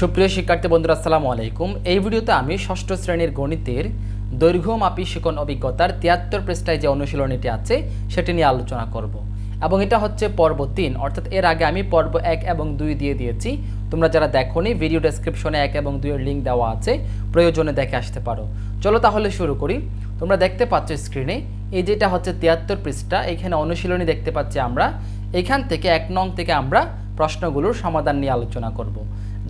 সুপ্রিয় শিক্ষার্থী বন্ধুরা, আসসালামু আলাইকুম। এই ভিডিওতে আমি ষষ্ঠ শ্রেণির গণিতের দৈর্ঘ্য মাপি শিকন অভিজ্ঞতার তিয়াত্তর পৃষ্ঠায় যে অনুশীলনীটি আছে, সেটি নিয়ে আলোচনা করব। এবং এটা হচ্ছে পর্ব তিন, অর্থাৎ এর আগে আমি পর্ব এক এবং দুই দিয়ে দিয়েছি। তোমরা যারা দেখোনি, ভিডিও ডেসক্রিপশনে এক এবং দুইয়ের লিঙ্ক দেওয়া আছে, প্রয়োজনে দেখে আসতে পারো। চলো তাহলে শুরু করি। তোমরা দেখতে পাচ্ছ স্ক্রিনে এই যেটা হচ্ছে তিয়াত্তর পৃষ্ঠা, এখানে অনুশীলনী দেখতে পাচ্ছি আমরা। এখান থেকে এক নং থেকে আমরা প্রশ্নগুলোর সমাধান নিয়ে আলোচনা করব।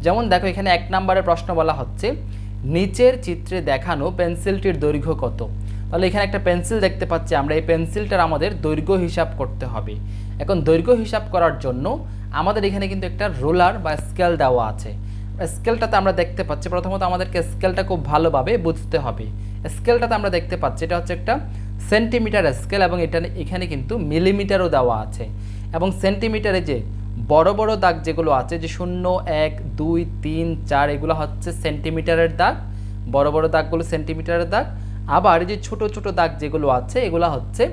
যেমন দেখো, এখানে এক নম্বরের প্রশ্ন বলা হচ্ছে, নিচের চিত্রে দেখানো পেন্সিলটির দৈর্ঘ্য কত? তাহলে এখানে একটা পেন্সিল দেখতে পাচ্ছি আমরা, এই পেন্সিলটার আমাদের দৈর্ঘ্য হিসাব করতে হবে। এখন দৈর্ঘ্য হিসাব করার জন্য আমাদের এখানে কিন্তু একটা রোলার বা স্কেল দেওয়া আছে। স্কেলটাতে আমরা দেখতে পাচ্ছি, প্রথমত আমাদেরকে স্কেলটা খুব ভালোভাবে বুঝতে হবে। স্কেলটাতে আমরা দেখতে পাচ্ছি, এটা হচ্ছে একটা সেন্টিমিটার স্কেল এবং এটা এখানে কিন্তু মিলিমিটারও দেওয়া আছে। এবং সেন্টিমিটারে যে বড় বড় দাগ যেগুলো আছে, যে শূন্য, এক, দুই, তিন, চার, এগুলো হচ্ছে সেন্টিমিটারের দাগ। বড় বড় দাগগুলো সেন্টিমিটারের দাগ। আবার যে ছোট ছোট দাগ যেগুলো আছে, এগুলো হচ্ছে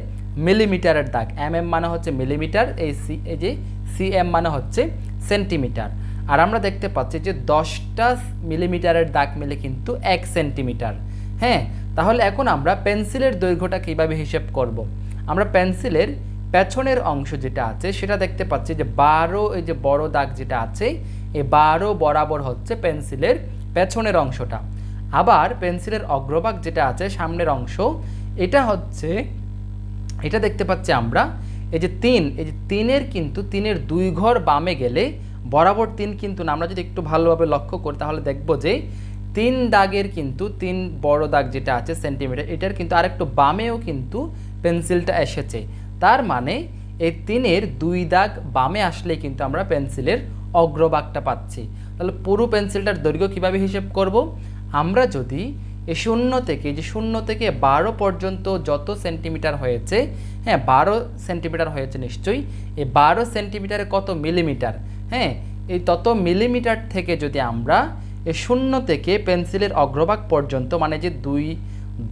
মিলিমিটারের দাগ। এম এম মানে হচ্ছে মিলিমিটার এই সি এই যে সি এম মানে হচ্ছে সেন্টিমিটার আর আমরা দেখতে পাচ্ছি যে দশটা মিলিমিটারের দাগ মিলে কিন্তু এক সেন্টিমিটার হ্যাঁ তাহলে এখন আমরা পেন্সিলের দৈর্ঘ্যটা কীভাবে হিসেব করব। আমরা পেন্সিলের পেছনের অংশ যেটা আছে, সেটা দেখতে পাচ্ছি যে বারো, এই যে বড় দাগ যেটা আছে এই বারো বরাবর হচ্ছে পেন্সিলের পেছনের অংশটা। আবার পেন্সিলের অগ্রভাগ যেটা আছে, সামনের অংশ, এটা হচ্ছে, এটা দেখতে পাচ্ছি আমরা, এই যে তিন, এই যে তিনের কিন্তু তিনের দুই ঘর বামে গেলে বরাবর তিন কিন্তু না। আমরা যদি একটু ভালোভাবে লক্ষ্য করি, তাহলে দেখব যে তিন দাগের কিন্তু তিন বড় দাগ যেটা আছে সেন্টিমিটার, এটার কিন্তু আরেকটু বামেও কিন্তু পেন্সিলটা এসেছে। তার মানে এই তিনের দুই দাগ বামে আসলে কিন্তু আমরা পেন্সিলের অগ্রভাগটা পাচ্ছি। তাহলে পুরো পেন্সিলটার দৈর্ঘ্য কীভাবে হিসেব করব? আমরা যদি এই শূন্য থেকে যে শূন্য থেকে বারো পর্যন্ত যত সেন্টিমিটার হয়েছে হ্যাঁ বারো সেন্টিমিটার হয়েছে নিশ্চয়ই, এই বারো সেন্টিমিটারে কত মিলিমিটার? হ্যাঁ এই তত মিলিমিটার থেকে যদি আমরা এই শূন্য থেকে পেন্সিলের অগ্রভাগ পর্যন্ত মানে যে দুই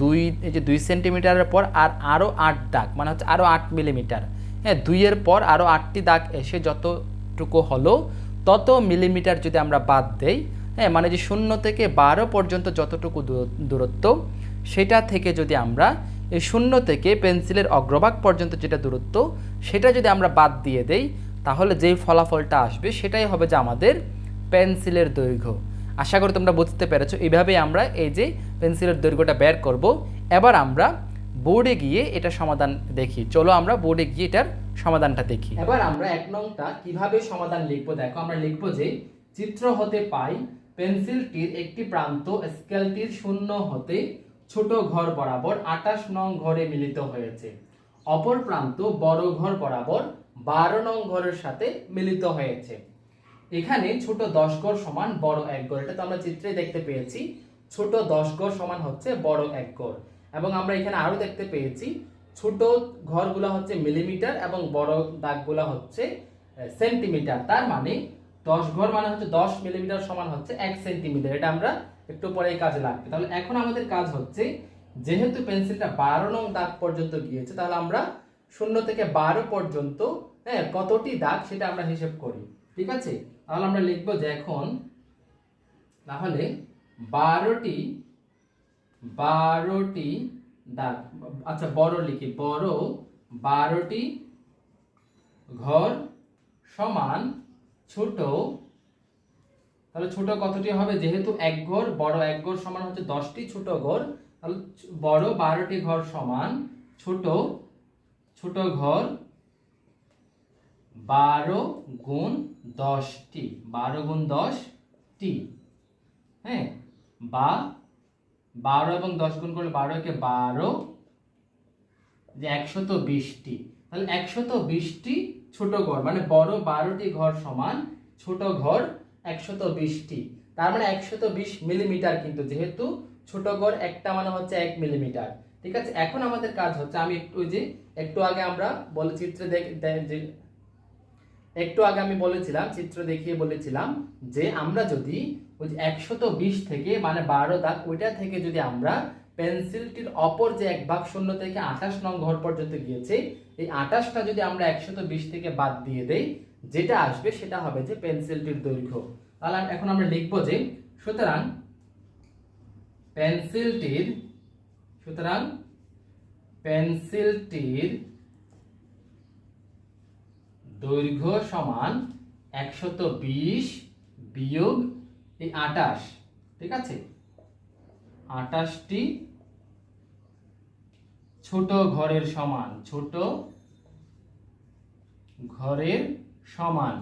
দুই, এই যে দুই সেন্টিমিটারের পর আর আরও আট দাগ মানে হচ্ছে আরও আট মিলিমিটার হ্যাঁ দুইয়ের পর আরও আটটি দাগ এসে যতটুকু হলো, তত মিলিমিটার যদি আমরা বাদ দেই হ্যাঁ মানে যে শূন্য থেকে বারো পর্যন্ত যতটুকু দূরত্ব, সেটা থেকে যদি আমরা এই শূন্য থেকে পেন্সিলের অগ্রভাগ পর্যন্ত যেটা দূরত্ব, সেটা যদি আমরা বাদ দিয়ে দেই, তাহলে যেই ফলাফলটা আসবে, সেটাই হবে যে আমাদের পেন্সিলের দৈর্ঘ্য। আশা করি তোমরা বুঝতে পেরেছ। এইভাবেই আমরা এই যে পেন্সিলের দৈর্ঘ্যটা বের করব। এবার আমরা বোর্ডে গিয়ে এটা সমাধান দেখি। চলো আমরা বোর্ডে গিয়ে এটার সমাধানটা দেখি। এবার আমরা এক নংটা কীভাবে সমাধান লিখব? দেখো, আমরা লিখব যে চিত্র হতে পাই পেন্সিলটির একটি প্রান্ত স্কেলটির শূন্য হতে ছোট ঘর বরাবর আটাশ নং ঘরে মিলিত হয়েছে। অপর প্রান্ত বড় ঘর বরাবর বারো নং ঘরের সাথে মিলিত হয়েছে। এখানে ছোট দশ গড় সমান বড় এক গড় এটা তো আমরা চিত্রে দেখতে পেয়েছি। ছোট দশ গড় সমান হচ্ছে বড় এক গড় এবং আমরা এখানে আরও দেখতে পেয়েছি, ছোট ঘরগুলো হচ্ছে মিলিমিটার এবং বড় দাগগুলো হচ্ছে সেন্টিমিটার। তার মানে দশ ঘর মানে হচ্ছে দশ মিলিমিটার সমান হচ্ছে এক সেন্টিমিটার। এটা আমরা একটু পরে এই কাজে লাগবে। তাহলে এখন আমাদের কাজ হচ্ছে, যেহেতু পেন্সিলটা বারো নং দাগ পর্যন্ত গিয়েছে, তাহলে আমরা শূন্য থেকে বারো পর্যন্ত হ্যাঁ কতটি দাগ সেটা আমরা হিসেব করি। ঠিক আছে? তাহলে আমরা লিখব যে এখন তাহলে বারোটি বারোটি দাগ আচ্ছা বড় লিখি, বড়, বারোটি ঘর সমান ছোট, তাহলে ছোট কতটি হবে? যেহেতু এক ঘর, বড় এক ঘর সমান হচ্ছে দশটি, ছোট ঘর, তাহলে বড় বারোটি ঘর সমান ছোট ছোট ঘর বারো গুণ দশটি। বারো গুণ দশটি। হ্যাঁ? বা বারো এবং দশ গুণ করলে বারো একে বারো। যে একশত বিশটি। তাহলে একশত বিশটি ছোট ঘর মানে বড় বারোটি ঘর সমান ছোট ঘর একশত বিশটি। তার মানে একশত বিশ মিলিমিটার কিন্তু, যেহেতু ছোট ঘর একটা মানে হচ্ছে এক মিলিমিটার। ঠিক আছে? এখন আমাদের কাজ হচ্ছে, আমি একটু যে, একটু আগে আমরা বলে চিত্রে দেখ একটু আগে আমি বলেছিলাম, চিত্র দেখিয়ে বলেছিলাম যে আমরা যদি ওই যে একশত বিশ থেকে মানে বারো দাগ, ওইটা থেকে যদি আমরা পেন্সিলটির অপর যে এক ভাগ শূন্য থেকে আঠাশ নং ঘর পর্যন্ত গিয়েছে, এই আঠাশটা যদি আমরা একশত বিশ থেকে বাদ দিয়ে দেই, যেটা আসবে সেটা হবে যে পেন্সিলটির দৈর্ঘ্য। তাহলে এখন আমরা লিখব যে সুতরাং পেন্সিলটির সুতরাং পেন্সিলটির দৈর্ঘ্য সমান একশত বিশ বিয়োগ এই আটাশ, ঠিক আছে? আটাশটি ছোট ঘরের সমান, ছোট ঘরের সমান।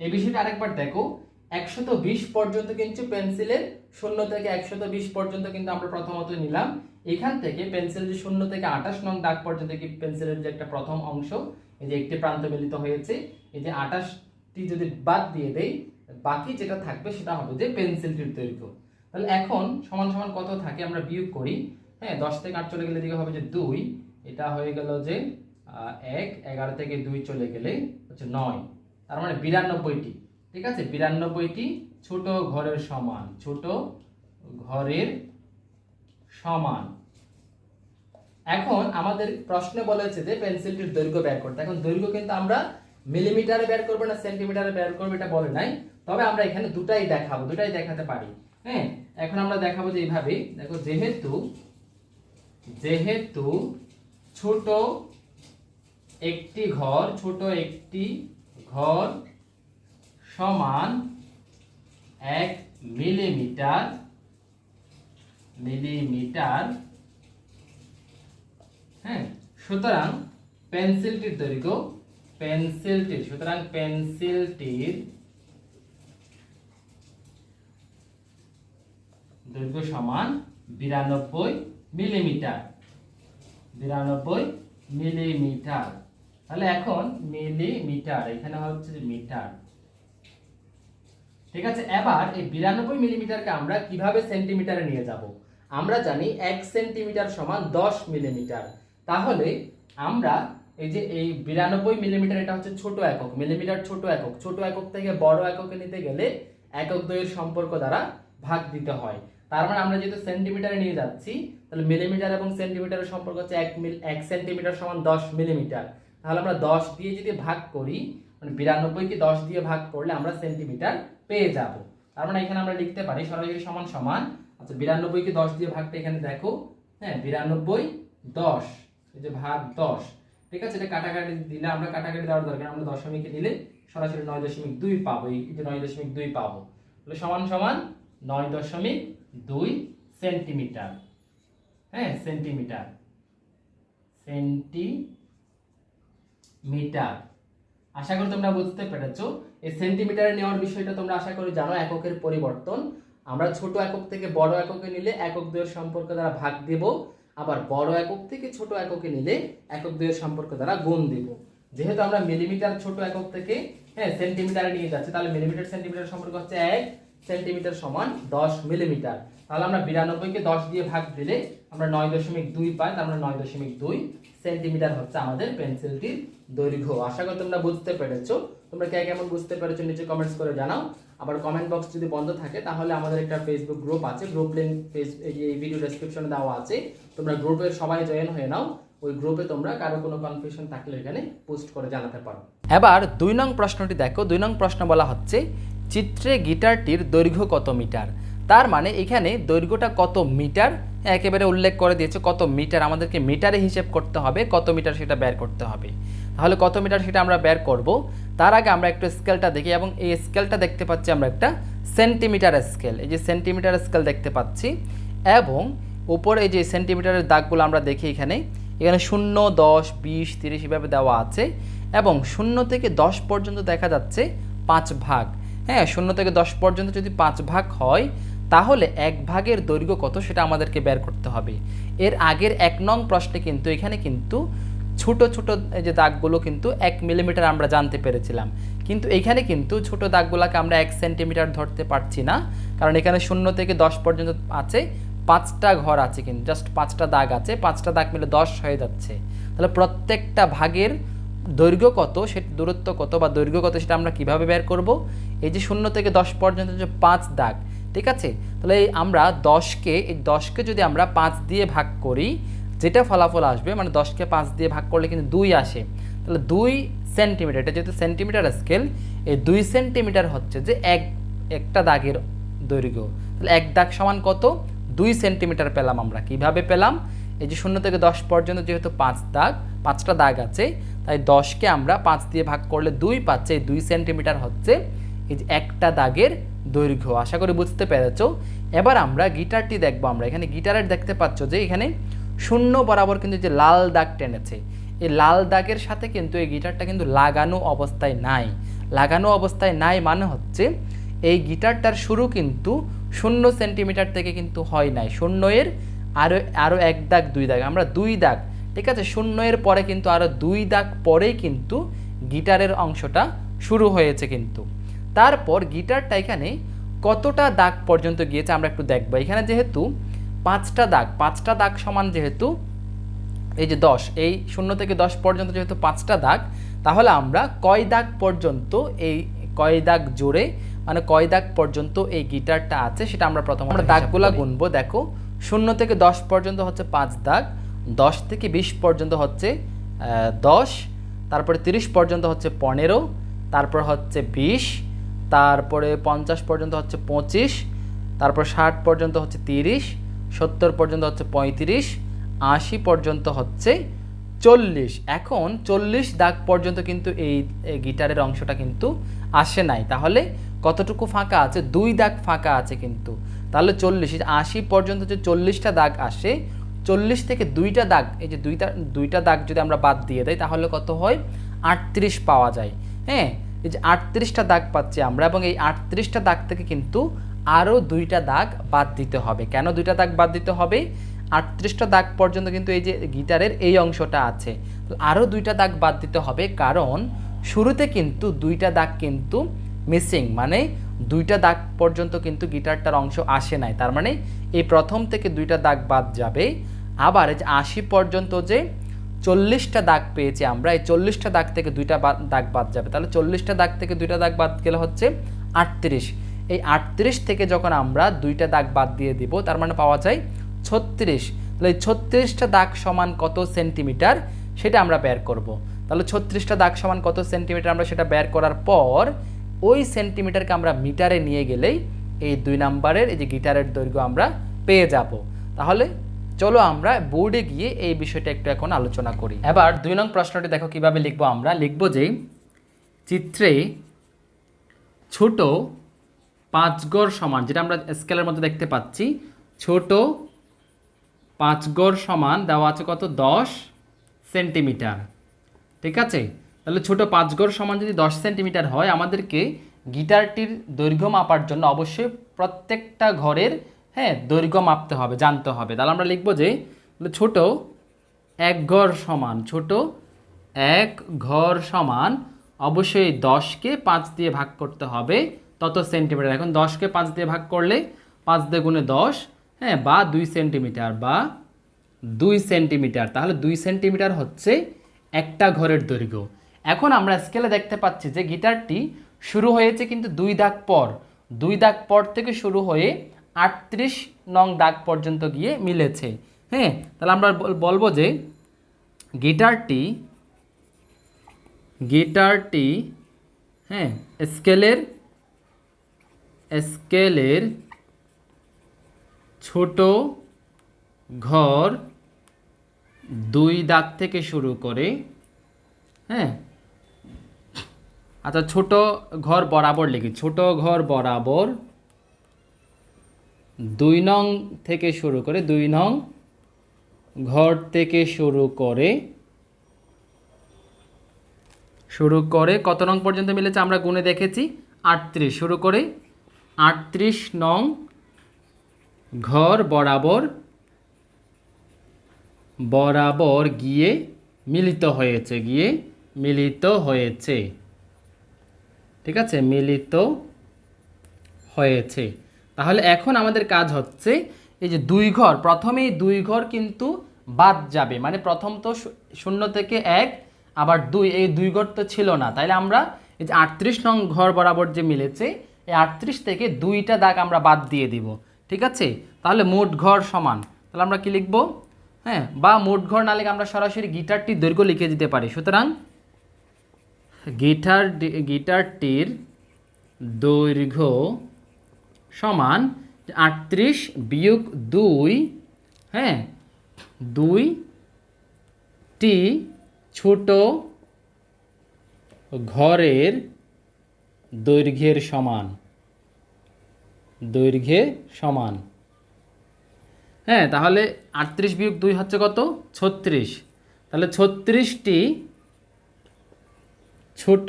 এই বিষয়টা আরেকবার দেখো, একশত বিশ পর্যন্ত কিন্তু পেন্সিলের শূন্য থেকে একশত বিশ পর্যন্ত কিন্তু আমরা প্রথমত নিলাম। এখান থেকে পেন্সিল যে শূন্য থেকে আঠাশ নং দাগ পর্যন্ত কি পেন্সিলের যে একটা প্রথম অংশ এই যে একটি প্রান্ত মিলিত হয়েছে, এই যে আঠাশটি যদি বাদ দিয়ে দেই, বাকি যেটা থাকবে সেটা হবে যে পেন্সিলটির দৈর্ঘ্য। তাহলে এখন সমান সমান কত থাকে আমরা বিয়োগ করি হ্যাঁ দশ থেকে আট চলে গেলে দিকে হবে যে দুই, এটা হয়ে গেল যে এক, এগারো থেকে দুই চলে গেলে হচ্ছে নয়, তার মানে বিরানব্বইটি, ঠিক আছে? বিরানব্বইটি ছোট ঘরের সমান, ছোট ঘরের সমান। এখন আমাদের প্রশ্নে বলা হয়েছে যে পেন্সিলটির দৈর্ঘ্য বের করতে। এখন দৈর্ঘ্য কিন্তু আমরা মিলিমিটারে বের করব না, সেন্টিমিটারে বের করব, এটা বলে নাই। তবে আমরা এখানে দুটাই দেখাবো, দুটাই দেখাতে পারি। হ্যাঁ এখন আমরা দেখাবো যে এইভাবে, দেখো যেহেতু যেহেতু ছোট একটি ঘর, ছোট একটি ঘর সমান এক মিলিমিটার মিলিমিটার হ্যাঁ সুতরাং পেন্সিলটির দৈর্ঘ্য পেন্সিলটির সুতরাং পেন্সিলটির দৈর্ঘ্য সমান বিরানব্বই মিলিমিটার বিরানব্বই মিলিমিটার। তাহলে এখন মিলিমিটার, এখানে হচ্ছে মিটার। ঠিক আছে, এবার এই বিরানব্বই মিলিমিটারকে আমরা কীভাবে সেন্টিমিটারে নিয়ে যাব? আমরা জানি এক সেন্টিমিটার সমান দশ মিলিমিটার। তাহলে আমরা এই যে এই বিরানব্বই মিলিমিটার, এটা হচ্ছে ছোট একক, মিলিমিটার ছোট একক। ছোট একক থেকে বড় এককে নিতে গেলে একক দ্বয়ের সম্পর্ক দ্বারা ভাগ দিতে হয়। তার মানে আমরা যেহেতু সেন্টিমিটারে নিয়ে যাচ্ছি, তাহলে মিলিমিটার এবং সেন্টিমিটারের সম্পর্ক হচ্ছে এক মিল, এক সেন্টিমিটার সমান দশ মিলিমিটার। তাহলে আমরা দশ দিয়ে যদি ভাগ করি মানে বিরানব্বইকে দশ দিয়ে ভাগ করলে আমরা সেন্টিমিটার পেয়ে যাব। তার মানে এখানে আমরা লিখতে পারি সরাসরি সমান সমান আচ্ছা বিরানব্বইকে দশ দিয়ে ভাগটা এখানে দেখো হ্যাঁ বিরানব্বই দশ। যে ভাগ দশ, ঠিক আছে? এটা কাটাকাটি দিলে আমরা কাটাকাটি দেওয়ার দরকার আমরা দশমিকে দিলে সরাসরি নয় দশমিক দুই পাবো। এই যে নয় দশমিক দুই পাবো। তাহলে সমান সমান নয় দশমিক দুই সেন্টিমিটার। হ্যাঁ সেন্টিমিটার। সেন্টিমিটার। আশা করি তোমরা বুঝতে পেরেছ। এই সেন্টিমিটারে নেওয়ার বিষয়টা তোমরা আশা করি জানো, এককের পরিবর্তন। আমরা ছোট একক থেকে বড় এককে নিলে একক দুয়ের সম্পর্ক দ্বারা ভাগ দেব। আবার বড় একক থেকে ছোট এককে নিলে একক দুয়ের সম্পর্ক দ্বারা গুণ দেব। যেহেতু আমরা মিলিমিটার ছোট একক থেকে হ্যাঁ সেন্টিমিটারে নিয়ে যাচ্ছি, তাহলে মিলিমিটার সেন্টিমিটার সম্পর্ক হচ্ছে এক সেন্টিমিটার সমান দশ মিলিমিটার। তাহলে আমরা বিরানব্বইকে দশ দিয়ে ভাগ দিলে আমরা নয় দশমিক দুই পাই, তার মানে নয় দশমিক দুই। সেন্টিমিটার হচ্ছে আমাদের পেন্সিলটির দৈর্ঘ্য। আশা করি তোমরা বুঝতে পেরেছ। তোমরা কে কেমন বুঝতে পেরেছ নিচে কমেন্টস করে জানাও। আবার কমেন্ট বক্স যদি বন্ধ থাকে, তাহলে আমাদের একটা ফেসবুক গ্রুপ আছে। গ্রুপ লিঙ্ক এই ভিডিও ডেসক্রিপশনে দেওয়া আছে। তোমরা গ্রুপে সবাই জয়েন হয়ে নাও। ওই গ্রুপে তোমরা কারও কোনো কনফিউশন থাকলে এখানে পোস্ট করে জানাতে পারো। এবার দুই নং প্রশ্নটি দেখো। দুই নং প্রশ্ন বলা হচ্ছে, চিত্রে গিটারটির দৈর্ঘ্য কত মিটার? তার মানে এখানে দৈর্ঘ্যটা কত মিটার? একেবারে উল্লেখ করে দিয়েছে কত মিটার। আমাদেরকে মিটারে হিসেব করতে হবে, কত মিটার সেটা বের করতে হবে। তাহলে কত মিটার সেটা আমরা বের করব? তার আগে আমরা একটু স্কেলটা দেখি এবং এই স্কেলটা দেখতে পাচ্ছি আমরা একটা সেন্টিমিটার স্কেল। এই যে সেন্টিমিটার স্কেল দেখতে পাচ্ছি এবং উপরে এই যে সেন্টিমিটারের দাগগুলো আমরা দেখি এখানে এখানে শূন্য, দশ, বিশ, তিরিশ এভাবে দেওয়া আছে এবং শূন্য থেকে দশ পর্যন্ত দেখা যাচ্ছে পাঁচ ভাগ। হ্যাঁ শূন্য থেকে দশ পর্যন্ত যদি পাঁচ ভাগ হয় তাহলে এক ভাগের দৈর্ঘ্য কত সেটা আমাদেরকে বের করতে হবে। এর আগের এক নং প্রশ্নে কিন্তু, এখানে কিন্তু ছোট ছোট যে দাগগুলো কিন্তু এক মিলিমিটার আমরা জানতে পেরেছিলাম। কিন্তু এখানে কিন্তু ছোট দাগগুলোকে আমরা এক সেন্টিমিটার ধরতে পারছি না। কারণ এখানে শূন্য থেকে দশ পর্যন্ত আছে, পাঁচটা ঘর আছে কিন্তু জাস্ট পাঁচটা দাগ আছে, পাঁচটা দাগ মিলে দশ হয়ে যাচ্ছে। তাহলে প্রত্যেকটা ভাগের দৈর্ঘ্য কত, সেটা দূরত্ব কত বা দৈর্ঘ্য কত সেটা আমরা কীভাবে বের করব? এই যে শূন্য থেকে দশ পর্যন্ত যে পাঁচ দাগ ঠিক আছে? তাহলে আমরা দশকে, এই দশকে যদি আমরা পাঁচ দিয়ে ভাগ করি, যেটা ফলাফল আসবে মানে দশকে পাঁচ দিয়ে ভাগ করলে কিন্তু দুই আসে। তাহলে দুই সেন্টিমিটার, এটা যেহেতু সেন্টিমিটার স্কেল এই দুই সেন্টিমিটার হচ্ছে যে এক, একটা দাগের দৈর্ঘ্য। তাহলে এক দাগ সমান কত? দুই সেন্টিমিটার পেলাম আমরা। কীভাবে পেলাম? এই যে শূন্য থেকে দশ পর্যন্ত যেহেতু পাঁচ দাগ, পাঁচটা দাগ আছে, তাই দশকে আমরা পাঁচ দিয়ে ভাগ করলে দুই পাচ্ছে দুই সেন্টিমিটার হচ্ছে, এই যে একটা দাগের দৈর্ঘ্য। আশা করি বুঝতে পেরেছ। এবার আমরা গিটারটি দেখব আমরা। এখানে গিটারের দেখতে পাচ্ছ যে এখানে শূন্য বরাবর কিন্তু যে লাল দাগ টেনেছে। এই লাল দাগের সাথে কিন্তু এই গিটারটা কিন্তু লাগানো অবস্থায় নাই। লাগানো অবস্থায় নাই মানে হচ্ছে এই গিটারটার শুরু কিন্তু শূন্য সেন্টিমিটার থেকে কিন্তু হয় নাই। শূন্য এর আরও আরও এক দাগ, দুই দাগ। আমরা দুই দাগ, ঠিক আছে? শূন্য এর পরে কিন্তু আরও দুই দাগ পরেই কিন্তু গিটারের অংশটা শুরু হয়েছে কিন্তু। তারপর গিটারটা এখানে কতটা দাগ পর্যন্ত গিয়েছে আমরা একটু দেখব। এখানে যেহেতু পাঁচটা দাগ পাঁচটা দাগ সমান যেহেতু এই যে দশ এই শূন্য থেকে দশ পর্যন্ত যেহেতু পাঁচটা দাগ তাহলে আমরা কয় দাগ পর্যন্ত এই কয় দাগ জোরে মানে কয় দাগ পর্যন্ত এই গিটারটা আছে সেটা আমরা প্রথম আমরা দাগগুলা গুনবো। দেখো শূন্য থেকে দশ পর্যন্ত হচ্ছে পাঁচ দাগ দশ থেকে বিশ পর্যন্ত হচ্ছে দশ তারপরে তিরিশ পর্যন্ত হচ্ছে পনেরো তারপর হচ্ছে বিশ তারপরে পঞ্চাশ পর্যন্ত হচ্ছে পঁচিশ, তারপর ষাট পর্যন্ত হচ্ছে তিরিশ, সত্তর পর্যন্ত হচ্ছে পঁয়ত্রিশ, আশি পর্যন্ত হচ্ছে চল্লিশ। এখন চল্লিশ দাগ পর্যন্ত কিন্তু এই গিটারের অংশটা কিন্তু আসে নাই। তাহলে কতটুকু ফাঁকা আছে? দুই দাগ ফাঁকা আছে কিন্তু। তাহলে চল্লিশ আশি পর্যন্ত যে চল্লিশটা দাগ আসে, চল্লিশ থেকে দুইটা দাগ, এই যে দুইটা দুইটা দাগ যদি আমরা বাদ দিয়ে দেয় তাহলে কত হয়? আটত্রিশ পাওয়া যায়। হ্যাঁ? এই যে আটত্রিশটা দাগ পাচ্ছি আমরা, এবং এই আটত্রিশটা দাগ থেকে কিন্তু আরও দুইটা দাগ বাদ দিতে হবে। কেন দুইটা দাগ বাদ দিতে হবে? আটত্রিশটা দাগ পর্যন্ত কিন্তু এই যে গিটারের এই অংশটা আছে। তো আরও দুইটা দাগ বাদ দিতে হবে, কারণ শুরুতে কিন্তু দুইটা দাগ কিন্তু মিসিং মানে দুইটা দাগ পর্যন্ত কিন্তু গিটারটার অংশ আসে নাই। তার মানে এই প্রথম থেকে দুইটা দাগ বাদ যাবে। আবার যে আশি পর্যন্ত যে চল্লিশটা দাগ পেয়েছি আমরা। এই চল্লিশটা দাগ থেকে দুইটা দাগ বাদ যাবে। তাহলে চল্লিশটা দাগ থেকে দুইটা দাগ বাদ গেলে হচ্ছে আটত্রিশ। এই আটত্রিশ থেকে যখন আমরা দুইটা দাগ বাদ দিয়ে দিব, তার মানে পাওয়া যায় ছত্রিশ। তাহলে এই ছত্রিশটা দাগ সমান কত সেন্টিমিটার? সেটা আমরা বের করব। তাহলে ছত্রিশটা দাগ সমান কত সেন্টিমিটার আমরা সেটা বের করার পর, ওই সেন্টিমিটারকে আমরা মিটারে নিয়ে গেলেই এই দুই নাম্বারের এই যে গিটারের দৈর্ঘ্য আমরা পেয়ে যাব। তাহলে চলো আমরা বোর্ডে গিয়ে এই বিষয়টা একটু এখন আলোচনা করি। এবার দুই নং প্রশ্নটি দেখো কীভাবে লিখব আমরা। লিখব যে, চিত্রে ছোট পাঁচ গড় সমান, যেটা আমরা স্কেলের মধ্যে দেখতে পাচ্ছি, ছোট পাঁচ গড় সমান দেওয়া আছে কত? দশ সেন্টিমিটার। ঠিক আছে? তাহলে ছোট পাঁচ গড় সমান যদি দশ সেন্টিমিটার হয়, আমাদেরকে গিটারটির দৈর্ঘ্য মাপার জন্য অবশ্যই প্রত্যেকটা ঘরের হ্যাঁ দৈর্ঘ্য মাপতে হবে, জানতে হবে। তাহলে আমরা লিখব যে ছোট এক ঘর সমান, ছোট এক ঘর সমান অবশ্যই দশকে পাঁচ দিয়ে ভাগ করতে হবে, তত সেন্টিমিটার। এখন দশকে পাঁচ দিয়ে ভাগ করলে পাঁচ দিয়ে গুণে দশ হ্যাঁ বা দুই সেন্টিমিটার, বা দুই সেন্টিমিটার। তাহলে দুই সেন্টিমিটার হচ্ছে একটা ঘরের দৈর্ঘ্য। এখন আমরা স্কেলে দেখতে পাচ্ছি যে গিটারটি শুরু হয়েছে কিন্তু দুই দাগ পর। দুই দাগ পর থেকে শুরু হয়ে আটত্রিশ নং দাগ পর্যন্ত গিয়ে মিলেছে। হ্যাঁ তাহলে আমরা বলব যে গিটারটি গিটারটি হ্যাঁ স্কেলের স্কেলের ছোট ঘর দুই দাগ থেকে শুরু করে হ্যাঁ আচ্ছা ছোট ঘর বরাবর লিখি, ছোট ঘর বরাবর দুই নং থেকে শুরু করে দুই নং ঘর থেকে শুরু করে শুরু করে কত নং পর্যন্ত মিলেছে আমরা গুণে দেখেছি? আটত্রিশ। শুরু করে আটত্রিশ নং ঘর বরাবর বরাবর গিয়ে মিলিত হয়েছে, গিয়ে মিলিত হয়েছে। ঠিক আছে? মিলিত হয়েছে। তাহলে এখন আমাদের কাজ হচ্ছে এই যে দুই ঘর, প্রথমেই দুই ঘর কিন্তু বাদ যাবে। মানে প্রথম তো শূন্য থেকে এক, আবার দুই, এই দুই ঘর তো ছিল না। তাইলে আমরা এই যে আটত্রিশ নং ঘর বরাবর যে মিলেছে, এই আটত্রিশ থেকে দুইটা দাগ আমরা বাদ দিয়ে দিব। ঠিক আছে? তাহলে মোট ঘর সমান। তাহলে আমরা কি লিখব? হ্যাঁ বা মোট ঘর না লিখে আমরা সরাসরি গিটারটির দৈর্ঘ্য লিখে দিতে পারি। সুতরাং গিটার গিটারটির দৈর্ঘ্য সমান আটত্রিশ বিয়োগ দুই হ্যাঁ দুই টি ছোট ঘরের দৈর্ঘ্যের সমান, দৈর্ঘ্যে সমান। হ্যাঁ তাহলে আটত্রিশ বিয়োগ দুই হচ্ছে কত? ছত্রিশ। তাহলে ছত্রিশটি ছোট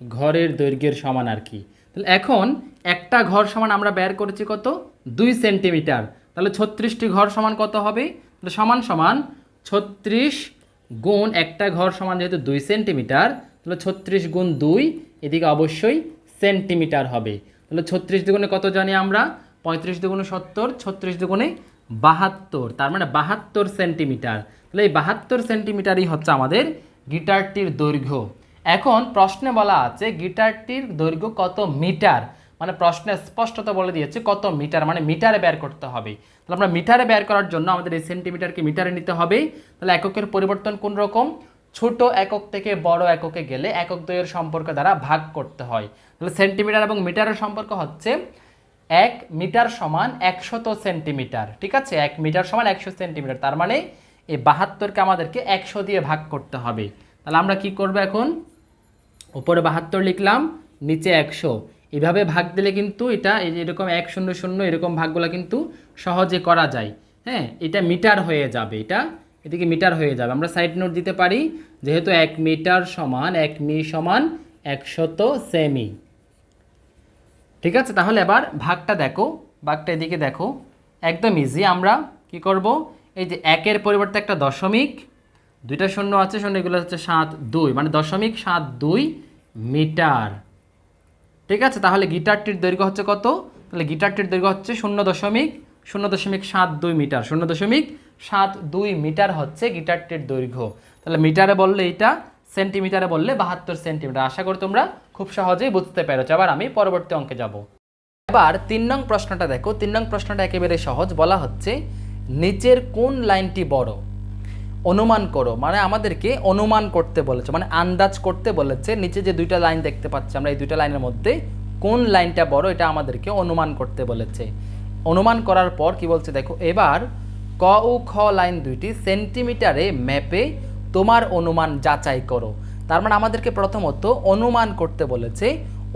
ঘরের দৈর্ঘ্যের সমান আর কি। তাহলে এখন একটা ঘর সমান আমরা বের করেছি কত? দুই সেন্টিমিটার। তাহলে ছত্রিশটি ঘর সমান কত হবে? তাহলে সমান সমান ছত্রিশ গুণ একটা ঘর সমান যেহেতু দুই সেন্টিমিটার, তাহলে ছত্রিশ গুণ দুই এদিকে অবশ্যই সেন্টিমিটার হবে। তাহলে ছত্রিশ দুগুণে কত জানি আমরা? পঁয়ত্রিশ দুগুণে সত্তর, ছত্রিশ দুগুণে বাহাত্তর। তার মানে বাহাত্তর সেন্টিমিটার। তাহলে এই বাহাত্তর সেন্টিমিটারই হচ্ছে আমাদের গিটারটির দৈর্ঘ্য। এখন প্রশ্নে বলা আছে, গিটারটির দৈর্ঘ্য কত মিটার? মানে প্রশ্নে স্পষ্টত বলে দিয়েছে কত মিটার মানে মিটারে বের করতে হবে। তাহলে আমরা মিটারে বের করার জন্য আমাদের এই সেন্টিমিটারকে মিটারে নিতে হবে। তাহলে এককের পরিবর্তন কোন রকম? ছোট একক থেকে বড় এককে গেলে একক দ্বয়ের সম্পর্ক দ্বারা ভাগ করতে হয়। তাহলে সেন্টিমিটার এবং মিটারের সম্পর্ক হচ্ছে এক মিটার সমান একশত সেন্টিমিটার, ঠিক আছে? এক মিটার সমান একশো সেন্টিমিটার, তার মানে এই বাহাত্তরকে আমাদেরকে একশো দিয়ে ভাগ করতে হবে। তাহলে আমরা কি করব এখন? উপরে বাহাত্তর লিখলাম, নিচে একশো। এভাবে ভাগ দিলে কিন্তু এটা এরকম এক শূন্য শূন্য এরকম ভাগগুলো কিন্তু সহজে করা যায়। হ্যাঁ এটা মিটার হয়ে যাবে, এটা এদিকে মিটার হয়ে যাবে। আমরা সাইড নোট দিতে পারি, যেহেতু এক মিটার সমান, এক মি সমান একশত সেমি ঠিক আছে, তাহলে এবার ভাগটা দেখো, ভাগটা এদিকে দেখো। একদম ইজি আমরা কি করব? এই যে একের পরিবর্তে একটা দশমিক দুইটা শূন্য আছে, শূন্য এগুলো হচ্ছে সাত দুই মানে দশমিক সাত দুই মিটার। ঠিক আছে, তাহলে গিটারটির দৈর্ঘ্য হচ্ছে কত? তাহলে গিটারটির দৈর্ঘ্য হচ্ছে শূন্য দশমিক শূন্য দশমিক সাত দুই মিটার, শূন্য দশমিক সাত দুই মিটার হচ্ছে গিটারটির দৈর্ঘ্য। তাহলে মিটারে বললে এটা, সেন্টিমিটারে বললে বাহাত্তর সেন্টিমিটার। আশা করি তোমরা খুব সহজেই বুঝতে পেরেছ। আবার আমি পরবর্তী অঙ্কে যাব। এবার তিন নং প্রশ্নটা দেখো। তিন নং প্রশ্নটা একেবারে সহজ। বলা হচ্ছে, নিচের কোন লাইনটি বড়? অনুমান করো। মানে আমাদেরকে অনুমান করতে বলেছে মানে আন্দাজ করতে বলেছে। নিচে যে দুইটা লাইন দেখতে পাচ্ছি আমরা, এই দুইটা লাইনের মধ্যে কোন লাইনটা বড়, এটা আমাদেরকে অনুমান করতে বলেছে। অনুমান করার পর কি বলছে, দেখো, এবার ক ও খ লাইন দুইটি সেন্টিমিটারে ম্যাপে তোমার অনুমান যাচাই করো। তার মানে আমাদেরকে প্রথমত অনুমান করতে বলেছে।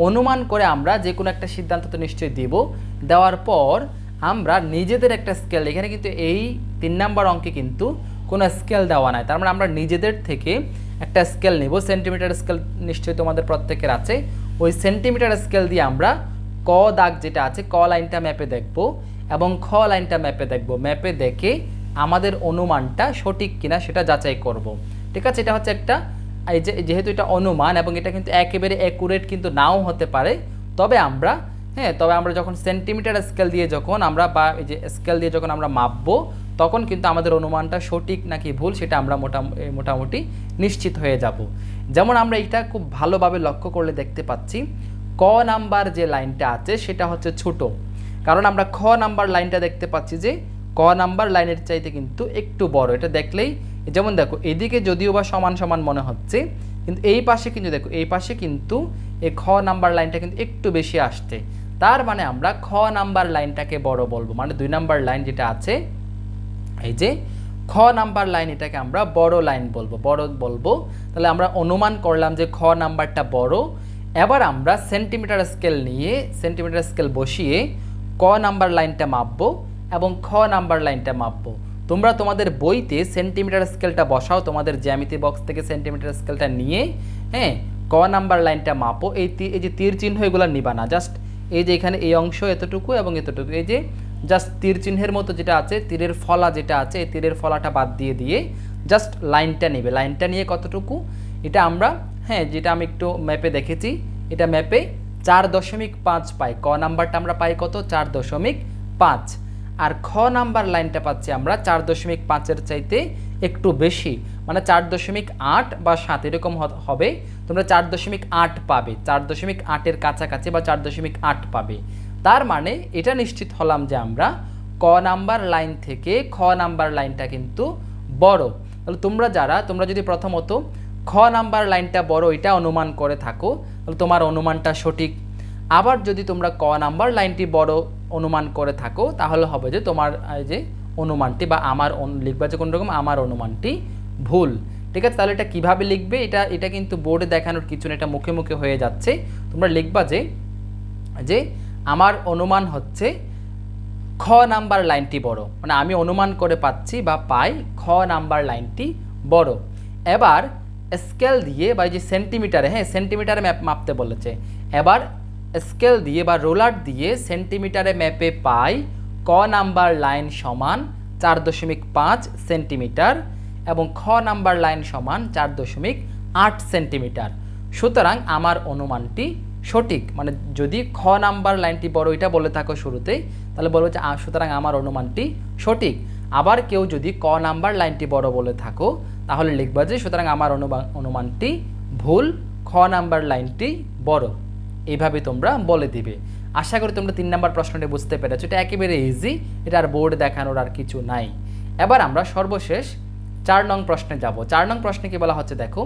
অনুমান করে আমরা যে কোনো একটা সিদ্ধান্ত তো নিশ্চয়ই দিব। দেওয়ার পর আমরা নিজেদের একটা স্কেল এখানে কিন্তু এই তিন নাম্বার অঙ্কে কিন্তু কোনো স্কেল দেওয়া নাই। তার মানে আমরা নিজেদের থেকে একটা স্কেল নিব। সেন্টিমিটার স্কেল নিশ্চয়ই তোমাদের প্রত্যেকের আছে। ওই সেন্টিমিটার স্কেল দিয়ে আমরা ক দাগ যেটা আছে, ক লাইনটা ম্যাপে দেখব এবং খ লাইনটা ম্যাপে দেখব। ম্যাপে দেখে আমাদের অনুমানটা সঠিক কিনা সেটা যাচাই করব। ঠিক আছে? এটা হচ্ছে একটা, এই যে, যেহেতু এটা অনুমান এবং এটা কিন্তু একেবারে অ্যাকুরেট কিন্তু নাও হতে পারে, তবে আমরা হ্যাঁ তবে আমরা যখন সেন্টিমিটার স্কেল দিয়ে যখন আমরা বা এই যে স্কেল দিয়ে যখন আমরা মাপবো তখন কিন্তু আমাদের অনুমানটা সঠিক নাকি ভুল সেটা আমরা মোটা মোটামুটি নিশ্চিত হয়ে যাব। যেমন আমরা এটা খুব ভালোভাবে লক্ষ্য করলে দেখতে পাচ্ছি, ক নাম্বার যে লাইনটা আছে সেটা হচ্ছে ছোট। কারণ আমরা খ নাম্বার লাইনটা দেখতে পাচ্ছি যে, ক নাম্বার লাইনের চাইতে কিন্তু একটু বড়। এটা দেখলেই, যেমন দেখো, এদিকে যদিও বা সমান সমান মনে হচ্ছে, কিন্তু এই পাশে কিন্তু দেখো, এই পাশে কিন্তু এই খ নাম্বার লাইনটা কিন্তু একটু বেশি আসছে। তার মানে আমরা খ নাম্বার লাইনটাকে বড় বলব। মানে দুই নাম্বার লাইন যেটা আছে এই যে খ নাম্বার লাইন এটাকে আমরা বড় লাইন বলব, বড় বলব। তাহলে আমরা অনুমান করলাম যে খ নাম্বারটা বড়। এবার আমরা সেন্টিমিটার স্কেল নিয়ে, সেন্টিমিটার স্কেল বসিয়ে ক নাম্বার লাইনটা মাপবো এবং খ নাম্বার লাইনটা মাপবো। তোমরা তোমাদের বইতে সেন্টিমিটার স্কেলটা বসাও, তোমাদের জ্যামিতি বক্স থেকে সেন্টিমিটার স্কেলটা নিয়ে হ্যাঁ ক নাম্বার লাইনটা মাপো। এই এই যে তীর চিহ্ন এগুলো নিবা না, জাস্ট এই যে এখানে এই অংশ এতটুকু এবং এতটুকু। এই যে জাস্ট তীর চিহ্নের মতো যেটা আছে, তীরের ফলা যেটা আছে, এই তীরের ফলাটা বাদ দিয়ে দিয়ে জাস্ট লাইনটা নেবে। লাইনটা নিয়ে কতটুকু? এটা আমরা হ্যাঁ যেটা আমি একটু ম্যাপে দেখেছি, এটা ম্যাপে চার দশমিক পাঁচ পাই। ক নাম্বারটা আমরা পাই কত? চার দশমিক পাঁচ। আর খ নাম্বার লাইনটা পাচ্ছি আমরা চার দশমিক পাঁচের চাইতে একটু বেশি। মানে চার দশমিক আট বা সাত এরকম হবে। তোমরা চার দশমিক আট পাবে। চার দশমিক আটের কাছাকাছি বা চার দশমিক আট পাবে। তার মানে এটা নিশ্চিত হলাম যে আমরা ক নাম্বার লাইন থেকে খ নাম্বার লাইনটা কিন্তু বড়। তাহলে তোমরা যারা, তোমরা যদি প্রথমত খ নাম্বার লাইনটা বড়, এটা অনুমান করে থাকো, তাহলে তোমার অনুমানটা সঠিক। আবার যদি তোমরা ক নাম্বার লাইনটি বড় অনুমান করে থাকো, তাহলে হবে যে তোমার যে অনুমানটি বা আমার লিখবা যে রকম আমার অনুমানটি ভুল। ঠিক আছে? তাহলে এটা কীভাবে লিখবে? এটা এটা কিন্তু বোর্ডে দেখানোর কিছু না, এটা মুখে মুখে হয়ে যাচ্ছে। তোমরা লিখবা যে যে আমার অনুমান হচ্ছে খ নাম্বার লাইনটি বড়। মানে আমি অনুমান করে পাচ্ছি বা পাই খ নাম্বার লাইনটি বড়। এবার স্কেল দিয়ে বা যে সেন্টিমিটারে হ্যাঁ সেন্টিমিটারে ম্যাপ মাপতে বলেছে। এবার স্কেল দিয়ে বা রোলার দিয়ে সেন্টিমিটারে ম্যাপে পাই ক নাম্বার লাইন সমান চার দশমিক পাঁচ সেন্টিমিটার এবং খ নাম্বার লাইন সমান চার দশমিক আট সেন্টিমিটার সুতরাং আমার অনুমানটি সঠিক মানে যদি খ নাম্বার লাইনটি বড় এটা বলে থাকো শুরুতেই, তাহলে বলব যে সুতরাং আমার অনুমানটি সঠিক। আবার কেউ যদি ক নাম্বার লাইনটি বড় বলে থাকো, তাহলে লিখবা যে, সুতরাং আমার অনুমানটি ভুল, খ নাম্বার লাইনটি বড়। এইভাবে তোমরা বলে দিবে। আশা করি তোমরা তিন নাম্বার প্রশ্নটি বুঝতে পেরেছ। এটা একেবারে ইজি এটা আর বোর্ড দেখানোর আর কিছু নাই। এবার আমরা সর্বশেষ চার নং প্রশ্নে যাব। চার নং প্রশ্নে কি বলা হচ্ছে দেখো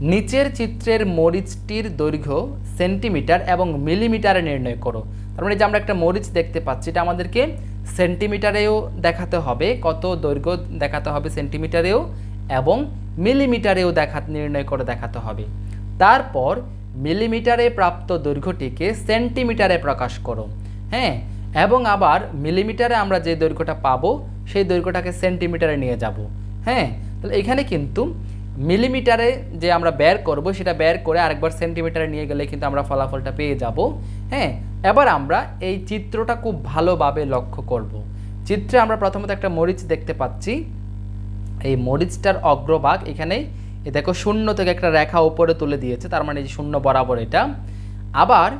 নিচের চিত্রের মরিচটির দৈর্ঘ্য সেন্টিমিটার এবং মিলিমিটারে নির্ণয় করো। তার মানে যে আমরা একটা মরিচ দেখতে পাচ্ছি, এটা আমাদেরকে সেন্টিমিটারেও দেখাতে হবে, কত দৈর্ঘ্য দেখাতে হবে সেন্টিমিটারেও এবং মিলিমিটারেও দেখা, নির্ণয় করে দেখাতে হবে। তারপর মিলিমিটারে প্রাপ্ত দৈর্ঘ্যটিকে সেন্টিমিটারে প্রকাশ করো হ্যাঁ? এবং আবার মিলিমিটারে আমরা যে দৈর্ঘ্যটা পাবো, সেই দৈর্ঘ্যটাকে সেন্টিমিটারে নিয়ে যাব হ্যাঁ? তাহলে এখানে কিন্তু মিলিমিটারে যে আমরা বের করব, সেটা বের করে আরেকবার সেন্টিমিটারে নিয়ে গেলে কিন্তু আমরা ফলাফলটা পেয়ে যাব। হ্যাঁ এবার আমরা এই চিত্রটা খুব ভালোভাবে লক্ষ্য করব। চিত্রে আমরা প্রথমত একটা মরিচ দেখতে পাচ্ছি। এই মরিচটার অগ্রভাগ এখানে দেখো শূন্য থেকে একটা রেখা উপরে তুলে দিয়েছে, তার মানে শূন্য বরাবর এটা। আবার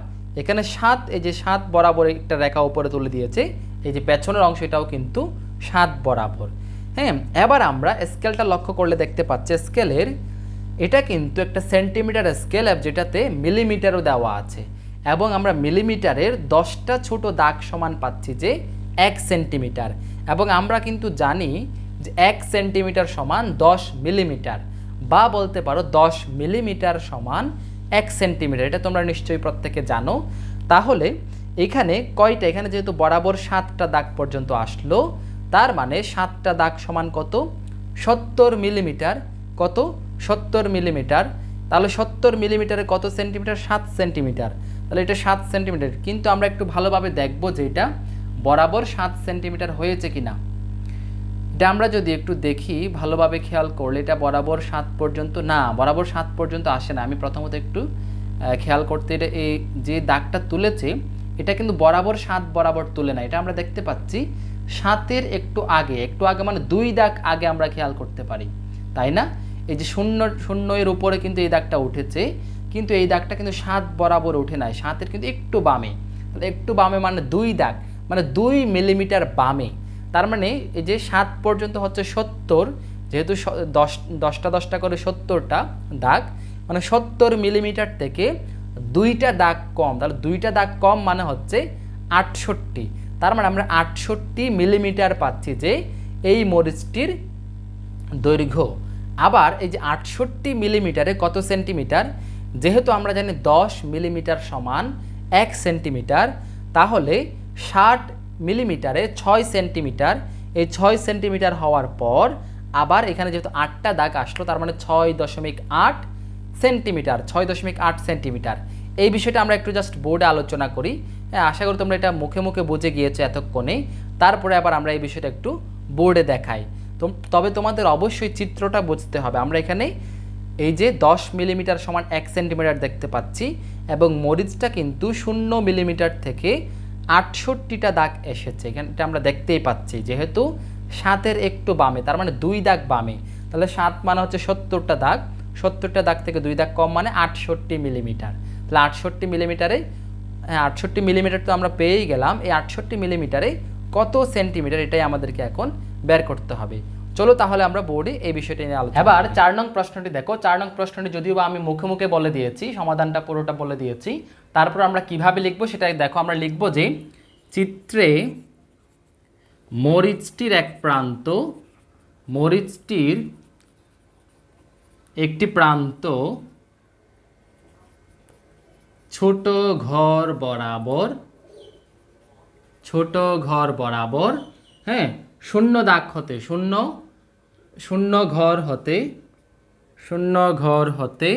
এখানে সাত, এই যে সাত বরাবর একটা রেখা উপরে তুলে দিয়েছে, এই যে পেছনের অংশ এটাও কিন্তু সাত বরাবর। হ্যাঁ এবার আমরা স্কেলটা লক্ষ্য করলে দেখতে পাচ্ছি স্কেলের এটা কিন্তু একটা সেন্টিমিটার স্কেল অ্যাপ যেটাতে মিলিমিটারও দেওয়া আছে। এবং আমরা মিলিমিটারের দশটা ছোট দাগ সমান পাচ্ছি যে এক সেন্টিমিটার এবং আমরা কিন্তু জানি যে এক সেন্টিমিটার সমান দশ মিলিমিটার বা বলতে পারো দশ মিলিমিটার সমান এক সেন্টিমিটার এটা তোমরা নিশ্চয়ই প্রত্যেকে জানো। তাহলে এখানে কয়টা? এখানে যেহেতু বরাবর সাতটা দাগ পর্যন্ত আসলো তার মানে সাতটা দাগ সমান কত? সত্তর মিলিমিটার। কত? সত্তর মিলিমিটার। তাহলে সত্তর মিলিমিটারে কত সেন্টিমিটার? সাত সেন্টিমিটার। তাহলে এটা সাত সেন্টিমিটার। কিন্তু আমরা একটু ভালোভাবে দেখব যে এটা বরাবর সাত সেন্টিমিটার হয়েছে কিনা। এটা আমরা যদি একটু দেখি, ভালোভাবে খেয়াল করলে এটা বরাবর সাত পর্যন্ত, না, বরাবর সাত পর্যন্ত আসে না। আমি প্রথমত একটু খেয়াল করতে এটা এই যে দাগটা তুলেছে, এটা কিন্তু বরাবর সাত বরাবর তুলে না। এটা আমরা দেখতে পাচ্ছি সাতের একটু আগে একটু আগে মানে দুই দাগ আগে আমরা খেয়াল করতে পারি, তাই না? এই যে শূন্য শূন্য এর উপরে কিন্তু এই দাগটা উঠেছে, কিন্তু এই দাগটা কিন্তু সাত বরাবর উঠে নাই, সাতের কিন্তু একটু বামে, তাহলে একটু বামে মানে দুই দাগ মানে দুই মিলিমিটার বামে, তার মানে এই যে সাত পর্যন্ত হচ্ছে সত্তর, যেহেতু দশ, দশটা দশটা করে সত্তরটা দাগ মানে সত্তর মিলিমিটার থেকে দুইটা দাগ কম, তাহলে দুইটা দাগ কম মানে হচ্ছে আটষট্টি তার মানে আমরা আটষট্টি মিলিমিটার পাচ্ছি যে এই মরিচটির দৈর্ঘ্য। আবার এই যে আটষট্টি মিলিমিটারে কত সেন্টিমিটার? যেহেতু আমরা জানি দশ মিলিমিটার সমান এক সেন্টিমিটার, তাহলে ষাট মিলিমিটারে ছয় সেন্টিমিটার। এই ছয় সেন্টিমিটার হওয়ার পর আবার এখানে যেহেতু আটটা দাগ আসলো, তার মানে ছয় দশমিক আট সেন্টিমিটার, ছয় দশমিক আট সেন্টিমিটার। এই বিষয়টা আমরা একটু জাস্ট বোর্ডে আলোচনা করি। আশা করি তোমরা এটা মুখে মুখে বুঝে গিয়েছো এতক্ষণে। তারপরে আবার আমরা এই বিষয়টা একটু বোর্ডে দেখাই। তবে তোমাদের অবশ্যই চিত্রটা বুঝতে হবে। আমরা এখানে এই যে দশ মিলিমিটার সমান এক সেন্টিমিটার দেখতে পাচ্ছি এবং মরিচটা কিন্তু শূন্য মিলিমিটার থেকে আটষট্টিটা দাগ এসেছে। এখানটা আমরা দেখতেই পাচ্ছি যেহেতু সাতের একটু বামে, তার মানে দুই দাগ বামে। তাহলে সাত মানে হচ্ছে সত্তরটা দাগ। সত্তরটা দাগ থেকে দুই দাগ কম মানে আটষট্টি মিলিমিটার। তাহলে আটষট্টি মিলিমিটারে হ্যাঁ আটষট্টি মিলিমিটার তো আমরা পেয়েই গেলাম। এই আটষট্টি মিলিমিটারে কত সেন্টিমিটার এটাই আমাদেরকে এখন বের করতে হবে। চলো তাহলে আমরা বোর্ডে এই বিষয়টি নিয়ে আলোচনা এবার চার নং প্রশ্নটি দেখো। চার নং প্রশ্নটি যদিও বা আমি মুখে মুখে বলে দিয়েছি সমাধানটা পুরোটা বলে দিয়েছি। তারপর আমরা কীভাবে লিখব সেটা দেখো। আমরা লিখব যে চিত্রে মরিচটির এক প্রান্ত মরিচটির একটি প্রান্ত ছোট ঘর বরাবর, ছোট ঘর বরাবর হ্যাঁ শূন্য দাগ হতে শূন্য শূন্য ঘর হতে, শূন্য ঘর হতে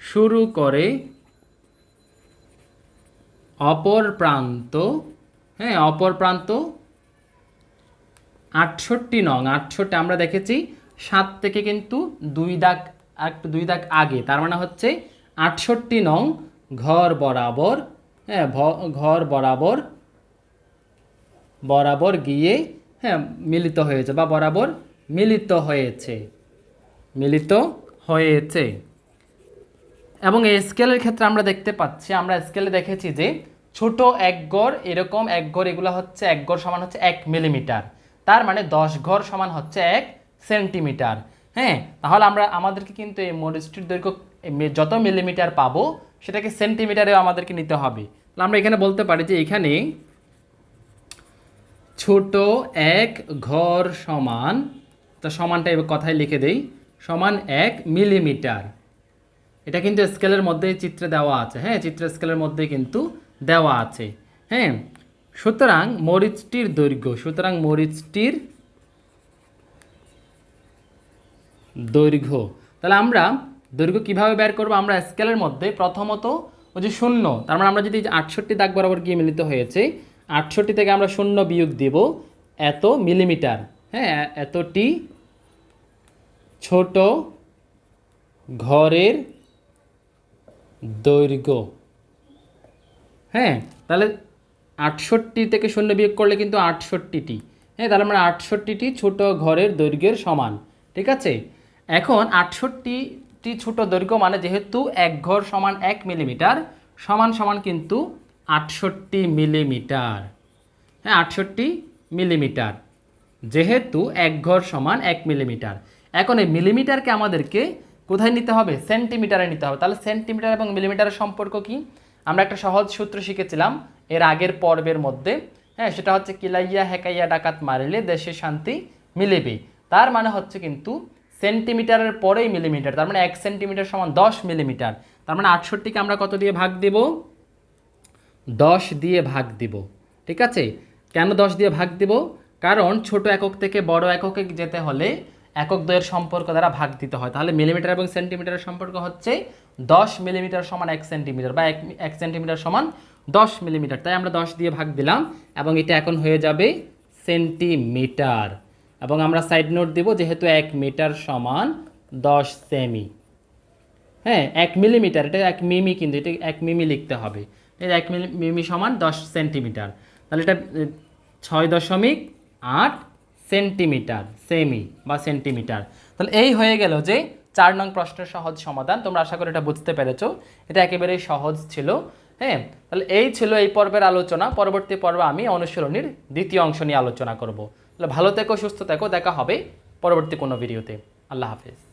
শুরু করে অপর প্রান্ত হ্যাঁ অপর প্রান্ত, আটষট্টি নং, আটষট্টি আমরা দেখেছি, সাত থেকে কিন্তু দুই দাগ একটু দুই দাগ আগে, তার মানে হচ্ছে আটষট্টি নং ঘর বরাবর হ্যাঁ ঘর বরাবর বরাবর গিয়ে হ্যাঁ মিলিত হয়েছে বা বরাবর মিলিত হয়েছে মিলিত হয়েছে। এবং এই স্কেলের ক্ষেত্রে আমরা দেখতে পাচ্ছি, আমরা স্কেলে দেখেছি যে ছোট এক গড় এরকম এক গড়, এগুলো হচ্ছে এক গড় সমান হচ্ছে এক মিলিমিটার তার মানে দশ ঘর সমান হচ্ছে এক সেন্টিমিটার হ্যাঁ তাহলে আমরা, আমাদেরকে কিন্তু এই মরিচটির দৈর্ঘ্য যত মিলিমিটার পাবো সেটাকে সেন্টিমিটারেও আমাদেরকে নিতে হবে। তাহলে আমরা এখানে বলতে পারি যে এখানে ছোট এক ঘর সমান, তো সমানটা এবার কথায় লিখে দেই, সমান এক মিলিমিটার এটা কিন্তু স্কেলের মধ্যে চিত্রে দেওয়া আছে। হ্যাঁ চিত্র স্কেলের মধ্যে কিন্তু দেওয়া আছে। হ্যাঁ সুতরাং মরিচটির দৈর্ঘ্য, সুতরাং মরিচটির দৈর্ঘ্য। তাহলে আমরা দৈর্ঘ্য কীভাবে বের করব? আমরা স্কেলের মধ্যে প্রথমত ওই যে শূন্য, তার মানে আমরা যদি আটষট্টি দাগ বরাবর গিয়ে মিলিত হয়েছে, আটষট্টি থেকে আমরা শূন্য বিয়োগ দিব এত মিলিমিটার হ্যাঁ এতটি ছোট ঘরের দৈর্ঘ্য। হ্যাঁ তাহলে আটষট্টি থেকে শূন্য বিয়োগ করলে কিন্তু আটষট্টিটি হ্যাঁ তাহলে আমরা আটষট্টিটি ছোট ঘরের দৈর্ঘ্যের সমান, ঠিক আছে? এখন আটষট্টিটি ছোট দৈর্ঘ্য মানে যেহেতু এক ঘর সমান এক মিলিমিটার, সমান সমান কিন্তু আটষট্টি মিলিমিটার। হ্যাঁ আটষট্টি মিলিমিটার। যেহেতু এক ঘর সমান এক মিলিমিটার। এখন এই মিলিমিটারকে আমাদেরকে কোথায় নিতে হবে? সেন্টিমিটারে নিতে হবে। তাহলে সেন্টিমিটার এবং মিলিমিটারের সম্পর্ক কি? আমরা একটা সহজ সূত্র শিখেছিলাম এর আগের পর্বের মধ্যে। হ্যাঁ সেটা হচ্ছে কিলাইয়া হেকাইয়া ডাকাত মারিলে দেশে শান্তি মিলিবে। তার মানে হচ্ছে কিন্তু সেন্টিমিটারের পরেই মিলিমিটার, তার মানে এক সেন্টিমিটার সমান দশ মিলিমিটার, তার মানে আটষট্টিকে আমরা কত দিয়ে ভাগ দেব? দশ দিয়ে ভাগ দিব, ঠিক আছে? কেন দশ দিয়ে ভাগ দিব? কারণ ছোট একক থেকে বড় এককে যেতে হলে একক দ্বয়ের সম্পর্ক দ্বারা ভাগ দিতে হয়। তাহলে মিলিমিটার এবং সেন্টিমিটারের সম্পর্ক হচ্ছে দশ মিলিমিটার সমান এক সেন্টিমিটার বা এক এক সেন্টিমিটার সমান দশ মিলিমিটার। তাই আমরা দশ দিয়ে ভাগ দিলাম এবং এটা এখন হয়ে যাবে সেন্টিমিটার। এবং আমরা সাইড নোট দিব যেহেতু এক মিটার সমান দশ সেমি হ্যাঁ এক মিলিমিটার এটা এক মিমি কিন্তু, এটা এক মিমি লিখতে হবে। এক মিমি সমান দশ সেন্টিমিটার তাহলে এটা ছয় দশমিক আট সেন্টিমিটার সেমি বা সেন্টিমিটার তাহলে এই হয়ে গেল যে চার নং প্রশ্নের সহজ সমাধান। তোমরা আশা করি এটা বুঝতে পেরেছ। এটা একেবারেই সহজ ছিল। হ্যাঁ তাহলে এই ছিল এই পর্বের আলোচনা। পরবর্তী পর্বে আমি অনুশীলনীর দ্বিতীয় অংশ নিয়ে আলোচনা করব। ভালো থেকো সুস্থ থেকো দেখা হবে পরবর্তী কোনো ভিডিওতে। আল্লাহ হাফেজ।